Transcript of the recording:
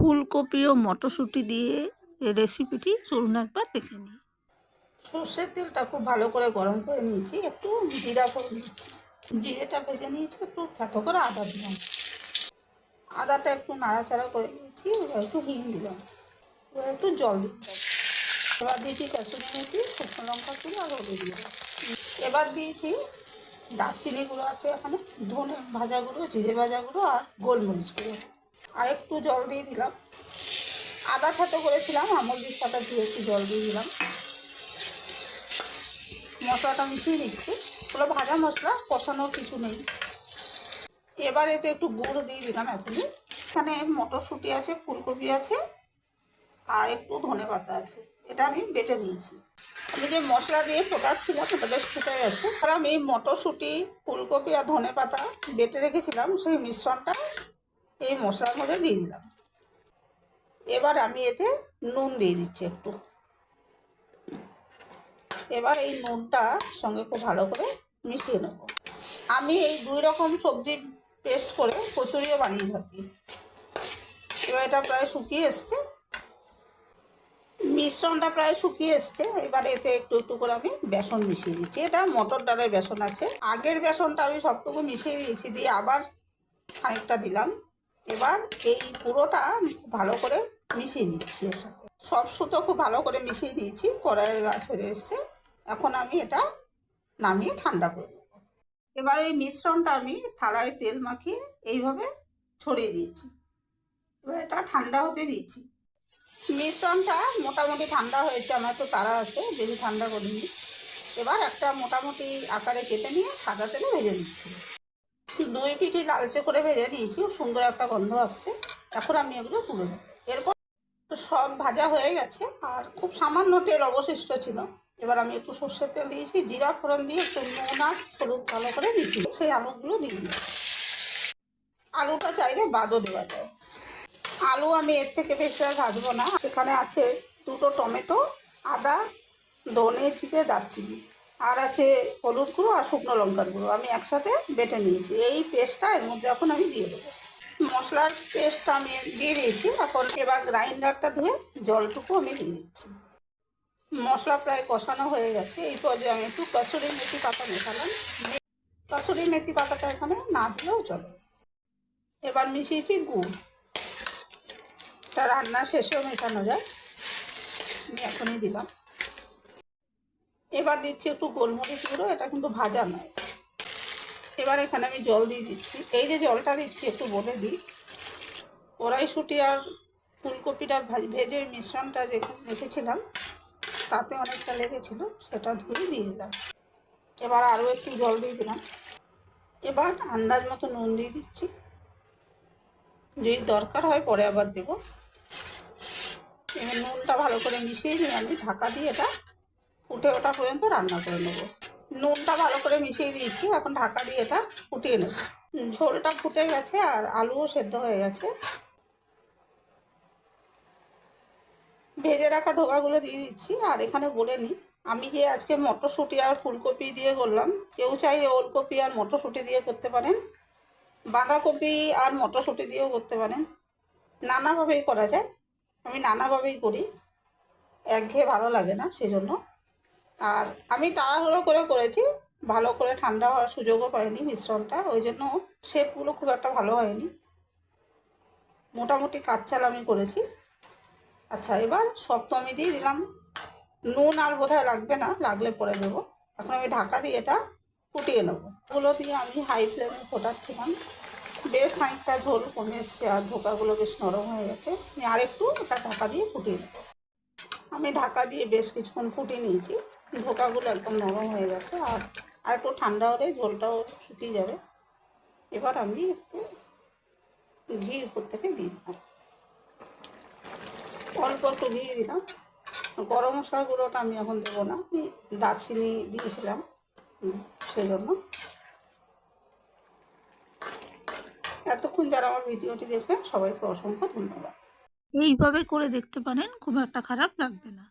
ফুলকপি ও মটরশুঁটি দিয়ে এই রেসিপিটি চলুন একবার দেখে নিই। সর্ষের তেলটা খুব ভালো করে গরম করে নিয়েছি, একটু জিরা করে নিচ্ছি জিরেটা ভেজে নিয়েছি, একটু থেতো করে আদা দিলাম। আদাটা একটু নাড়াচাড়া করে নিয়েছি একটু হিং দিলাম। এবার একটু জল দিতে এবার দিয়েছি কাসুরি মেথি, শুকনো লঙ্কা গুঁড়ো আর হলুদ গুঁড়ো। এবার দিয়েছি দারচিনি গুঁড়ো আছে এখানে, ধনে ভাজা গুঁড়ো, জিরে ভাজা গুঁড়ো আর গোলমরিচ গুঁড়ো। আর একটু জল দিয়ে দিলাম। আদা থেতো করেছিলাম, আমল দিস্তাটা দিয়ে একটু জল দিয়ে দিলাম। মশলাটা মিশিয়ে দিচ্ছি ওগুলো ভাজা মশলা কষানোর কিছু নেই। এবার এতে একটু গুঁড়ো দিয়ে দিলাম এখনই। এখানে মটরশুঁটি আছে, ফুলকপি আছে, আর একটু ধনে পাতা আছে। এটা আমি বেটে নিয়েছি। আমি যে মশলা দিয়ে ফোটাচ্ছিলাম ওটা বেশ ফুটে গেছে। আর আমি মটরশুঁটি, ফুলকপি আর ধনে পাতা বেটে রেখেছিলাম, সেই মিশ্রণটা এই মশলার মধ্যে দিয়ে দিলাম। এবার আমি এতে নুন দিয়ে দিচ্ছি একটু। এবার এই নুনটা সঙ্গে খুব ভালো করে মিশিয়ে নেব। আমি এই দুই রকম সবজি পেস্ট করে কচুরিও বানিয়ে থাকি। এবার এটা প্রায় শুকিয়ে এসছে। মিশ্রণটা প্রায় শুকিয়ে এসছে। এবার এতে একটু একটু করে আমি বেসন মিশিয়ে দিচ্ছি। এটা মটর ডালের বেসন আছে। আগের বেসনটা আমি সবটুকু মিশিয়ে দিয়েছি, দিয়ে আবার খানিকটা দিলাম। এবার এই পুরোটা ভালো করে মিশিয়ে নিচ্ছি এর সাথে। সব সুতো খুব ভালো করে মিশিয়ে নিয়েছি কড়াইয়ের গা ছেড়ে এসছে। এখন আমি এটা নামিয়ে ঠান্ডা করে দেবো এবার এই মিশ্রণটা আমি থালায় তেল মাখিয়ে এইভাবে ছড়িয়ে দিয়েছি। এবার এটা ঠান্ডা হতে দিয়েছি। মিশ্রণটা মোটামুটি ঠান্ডা হয়েছে, আমার তো তারা আছে, বেশি ঠান্ডা করিনি। এবার একটা মোটামুটি আকারে কেটে নিয়ে সাদা তেলে ভেজে নিচ্ছি। দুই পিঠি লালচে করে ভেজে খুব সুন্দর একটা গন্ধ আসছে। এখন আমি এগুলো তুলে দেবো এরপর সব ভাজা হয়ে গেছে, আর খুব সামান্য তেল অবশিষ্ট ছিল। এবার আমি একটু সর্ষের তেল দিয়েছি, জিরা ফোড়ন দিয়ে একটু নুন আর হলুদ ভালো করে দিয়েছি সেই আলুগুলো দিয়ে দিই আলুটা চাইলে বাদও দেওয়া যায়। আলু আমি এর থেকে বেশি আর ভাজবো না। সেখানে আছে দুটো টমেটো, আদা, ধনে, জিরে, দারচিনি। আর আছে হলুদ গুঁড়ো আর শুকনো লঙ্কার গুঁড়ো। আমি একসাথে বেটে নিয়েছি। এই পেস্টটা এর মধ্যে এখন আমি দিয়ে দেবো। মশলার পেস্টটা আমি দিয়ে দিয়েছি। এখন এবার গ্রাইন্ডারটা ধুয়ে জলটুকু আমি দিয়ে দিচ্ছি। মশলা প্রায় কষানো হয়ে গেছে। এই পর্যায়ে আমি একটু কাসুরি মেথি পাতা মেশালাম। কাসুরি মেথি পাতাটা এখানে না দিলেও চলে। এবার মিশিয়েছি গুড়। রান্না শেষেও মেশানো যায়। আমি এখনই দিলাম। এবার দিচ্ছি একটু গোলমরিচ গুঁড়ো, এটা কিন্তু ভাজা নয়। এবার এখানে আমি জল দিয়ে দিচ্ছি। এই যে জলটা দিচ্ছি একটু বলে দিই। কড়াইশুঁটি আর ফুলকপিটা ভাজ- মিশ্রণটা যেখানে রেখেছিলাম, তাতে অনেকটা লেগেছিল, সেটা ধুয়ে দিয়ে দিলাম। এবার আরও একটু জল দিয়ে দিলাম। এবার আন্দাজ মতো নুন দিয়ে দিচ্ছি। যদি দরকার হয় পরে আবার দেবো। এবার নুনটা ভালো করে মিশিয়ে নিয়ে আমি ঢাকা দিয়ে এটা ফুটে ওটা পর্যন্ত রান্না করে নেব। নুনটা ভালো করে মিশিয়ে দিয়েছি, এখন ঢাকা দিয়ে এটা ফুটিয়ে নেব। ঝোলটা ফুটে গেছে আর আলুও সেদ্ধ হয়ে গেছে। ভেজে রাখা ধোকাগুলো দিয়ে দিচ্ছি আর এখানে বলে নিই, আমি যে আজকে মটরশুঁটি আর ফুলকপি দিয়ে করলাম, কেউ চাইলে ওলকপি আর মটরশুঁটি দিয়ে করতে পারেন, বাঁধাকপি আর মটরশুঁটি দিয়েও করতে পারেন। নানাভাবেই করা যায়, আমি নানাভাবেই করি, একঘেয়ে ভালো লাগে না সেজন্য। আর আমি তাড়াহুড়ো করে করেছি। ভালো করে ঠান্ডা হওয়ার সুযোগও পাইনি মিশ্রণটা ওই জন্য শেপগুলো খুব একটা ভালো হয়নি। মোটামুটি কাচ্চাল আমি করেছি। আচ্ছা এবার তো আমি দিয়ে দিলাম। নুন আর বোধহয় লাগবে না, লাগলে পরে দেবো। এখন আমি ঢাকা দিয়ে এটা ফুটিয়ে নেব। ওগুলো দিয়ে আমি হাই ফ্লেমে ফোটাচ্ছিলাম। বেশ খানিকটা ঝোল কমে এসছে আর ঢোকাগুলো বেশ নরম হয়ে গেছে। আমি আরেকটু ওটা ঢাকা দিয়ে ফুটিয়ে নেব। আমি ঢাকা দিয়ে বেশ কিছুক্ষণ ফুটিয়ে নিয়েছি। ধোকাগুলো একদম নরম হয়ে গেছে, আর আর একটু ঠান্ডা হলে ঝোলটাও শুকিয়ে যাবে। এবার আমি একটু ঘি উপর থেকে দিয়ে দিলাম। অল্প একটু ঘি দিলাম। গরম মশলা গুঁড়োটা আমি এখন দেবো না, আমি দারচিনি দিয়েছিলাম সেই জন্য এতক্ষণ যারা আমার ভিডিওটি দেখলেন, সবাইকে অসংখ্য ধন্যবাদ। এইভাবে করে দেখতে পারেন, খুব একটা খারাপ লাগবে না।